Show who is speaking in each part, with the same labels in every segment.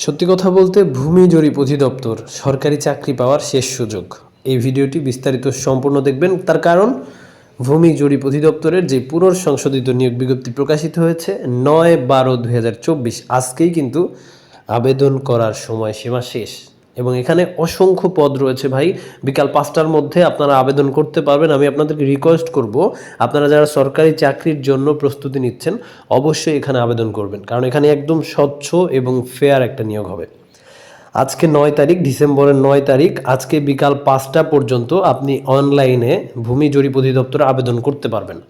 Speaker 1: সত্যি কথা বলতে ভূমি জরিপ অধিদপ্তর সরকারি চাকরি পাওয়ার শেষ সুযোগ। এই ভিডিওটি বিস্তারিত সম্পূর্ণ দেখবেন। তার কারণ, ভূমি জরিপ অধিদপ্তরের যে পুনর্সংশোধিত নিয়োগ বিজ্ঞপ্তি প্রকাশিত হয়েছে নয় বারো দুই আজকেই কিন্তু আবেদন করার সময়সীমা শেষ। এবং এখানে অসংখ্য পদ রয়েছে ভাই। বিকাল পাঁচটার মধ্যে আপনারা আবেদন করতে পারবেন। আমি আপনাদেরকে রিকোয়েস্ট করব, আপনারা যারা সরকারি চাকরির জন্য প্রস্তুতি নিচ্ছেন, অবশ্যই এখানে আবেদন করবেন। কারণ এখানে একদম স্বচ্ছ এবং ফেয়ার একটা নিয়োগ হবে। আজকে নয় তারিখ, ডিসেম্বরের নয় তারিখ। আজকে বিকাল পাঁচটা পর্যন্ত আপনি অনলাইনে ভূমি জরিপ অধিদপ্তরে আবেদন করতে পারবেন।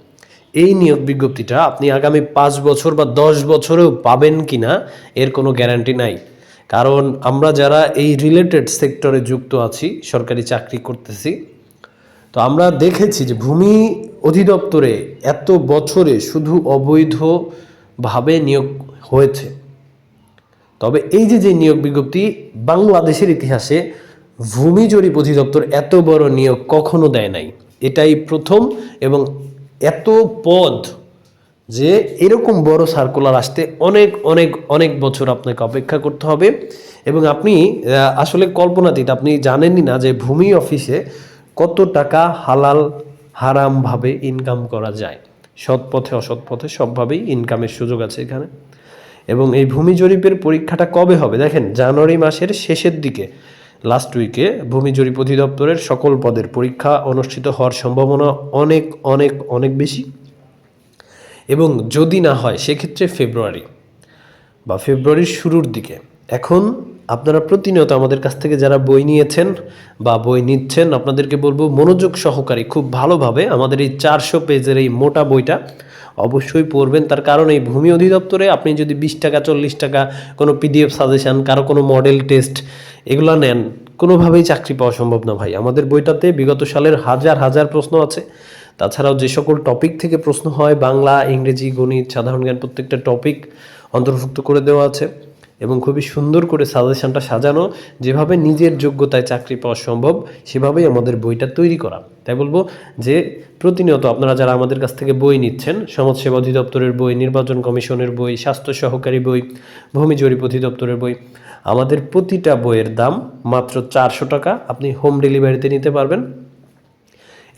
Speaker 1: এই নিয়োগ বিজ্ঞপ্তিটা আপনি আগামী পাঁচ বছর বা দশ বছরেও পাবেন কিনা, এর কোনো গ্যারান্টি নাই। কারণ আমরা যারা এই রিলেটেড সেক্টরে যুক্ত আছি, সরকারি চাকরি করতেছি, তো আমরা দেখেছি যে ভূমি অধিদপ্তরে এত বছরে শুধু অবৈধভাবে নিয়োগ হয়েছে। তবে এই যে যে নিয়োগ বিজ্ঞপ্তি, বাংলাদেশের ইতিহাসে ভূমি জরিপ অধিদপ্তর এত বড় নিয়োগ কখনো দেয় নাই। এটাই প্রথম এবং এত পদ যে এরকম বড় সার্কুলার আসতে অনেক অনেক অনেক বছর আপনাকে অপেক্ষা করতে হবে এবং আপনি আসলে কল্পনাতীত আপনি জানেনই না যে ভূমি অফিসে কত টাকা হালাল, হারামভাবে ইনকাম করা যায়। সৎ পথে, অসৎ পথে সবভাবেই ইনকামের সুযোগ আছে এখানে। এবং এই ভূমি জরিপের পরীক্ষাটা কবে হবে? দেখেন, জানুয়ারি মাসের শেষের দিকে লাস্ট উইকে ভূমি জরিপ অধিদপ্তরের সকল পদের পরীক্ষা অনুষ্ঠিত হওয়ার সম্ভাবনা অনেক অনেক অনেক বেশি। এবং যদি না হয়, সেক্ষেত্রে ফেব্রুয়ারি বা ফেব্রুয়ারির শুরুর দিকে। এখন আপনারা প্রতিনিয়ত আমাদের কাছ থেকে যারা বই নিয়েছেন বা বই নিচ্ছেন, আপনাদেরকে বলব মনোযোগ সহকারী খুব ভালোভাবে আমাদের এই চারশো পেজের এই মোটা বইটা অবশ্যই পড়বেন। তার কারণ এই ভূমি অধিদপ্তরে আপনি যদি বিশ টাকা, চল্লিশ টাকা কোনো পিডিএফ সাজেশান, কারও কোনো মডেল টেস্ট এগুলো নেন, কোনোভাবেই চাকরি পাওয়া সম্ভব না ভাই। আমাদের বইটাতে বিগত সালের হাজার হাজার প্রশ্ন আছে। তাছাড়াও যে সকল টপিক থেকে প্রশ্ন হয়, বাংলা, ইংরেজি, গণিত, সাধারণ জ্ঞান প্রত্যেকটা টপিক অন্তর্ভুক্ত করে দেওয়া আছে এবং খুবই সুন্দর করে সাজেশনটা সাজানো। যেভাবে নিজের যোগ্যতায় চাকরি পাওয়া সম্ভব, সেভাবেই আমাদের বইটা তৈরি করা। তাই বলব যে, প্রতিনিয়ত আপনারা যারা আমাদের কাছ থেকে বই নিচ্ছেন, সমাজসেবা অধিদপ্তরের বই, নির্বাচন কমিশনের বই, স্বাস্থ্য সহকারী বই, ভূমি জরিপ অধিদপ্তরের বই, আমাদের প্রতিটা বইয়ের দাম মাত্র চারশো টাকা। আপনি হোম ডেলিভারিতে নিতে পারবেন।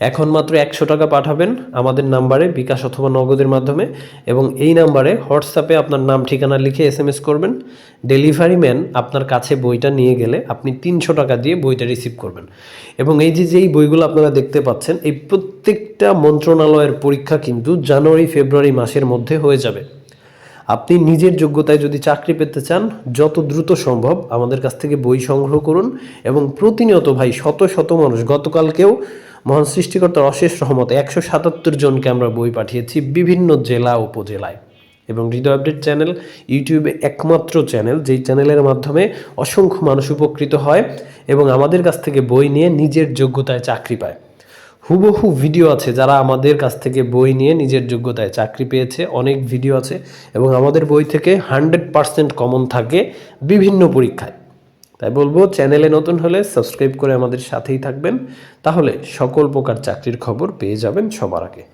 Speaker 1: এখন মাত্র একশো টাকা পাঠাবেন আমাদের নাম্বারে বিকাশ অথবা নগদের মাধ্যমে এবং এই নাম্বারে হোয়াটসঅ্যাপে আপনার নাম, ঠিকানা লিখে এস এম এস করবেন। ডেলিভারি ম্যান আপনার কাছে বইটা নিয়ে গেলে আপনি তিনশো টাকা দিয়ে বইটা রিসিভ করবেন। এবং এই যে যেই বইগুলো আপনারা দেখতে পাচ্ছেন, এই প্রত্যেকটা মন্ত্রণালয়ের পরীক্ষা কিন্তু জানুয়ারি, ফেব্রুয়ারি মাসের মধ্যে হয়ে যাবে। আপনি নিজের যোগ্যতায় যদি চাকরি পেতে চান, যত দ্রুত সম্ভব আমাদের কাছ থেকে বই সংগ্রহ করুন এবং প্রতিনিয়ত ভাই শত শত মানুষ, গতকালকেও মহান সৃষ্টিকর্তার অশেষ রহমত একশো সাতাত্তর জনকে আমরা বই পাঠিয়েছি বিভিন্ন জেলা উপজেলায়। এবং হৃদয় আপডেট চ্যানেল, ইউটিউবে একমাত্র চ্যানেল, যেই চ্যানেলের মাধ্যমে অসংখ্য মানুষ উপকৃত হয় এবং আমাদের কাছ থেকে বই নিয়ে নিজের যোগ্যতায় চাকরি পায়। হুবহু ভিডিও আছে যারা আমাদের কাছ থেকে বই নিয়ে নিজের যোগ্যতায় চাকরি পেয়েছে, অনেক ভিডিও আছে এবং আমাদের বই থেকে হান্ড্রেড পার্সেন্ট কমন থাকে বিভিন্ন পরীক্ষায়। তাই বলব, চ্যানেলে নতুন হলে সাবস্ক্রাইব করে আমাদের সাথেই থাকবেন। তাহলে সকল প্রকার চাকরির খবর পেয়ে যাবেন সবার আগে।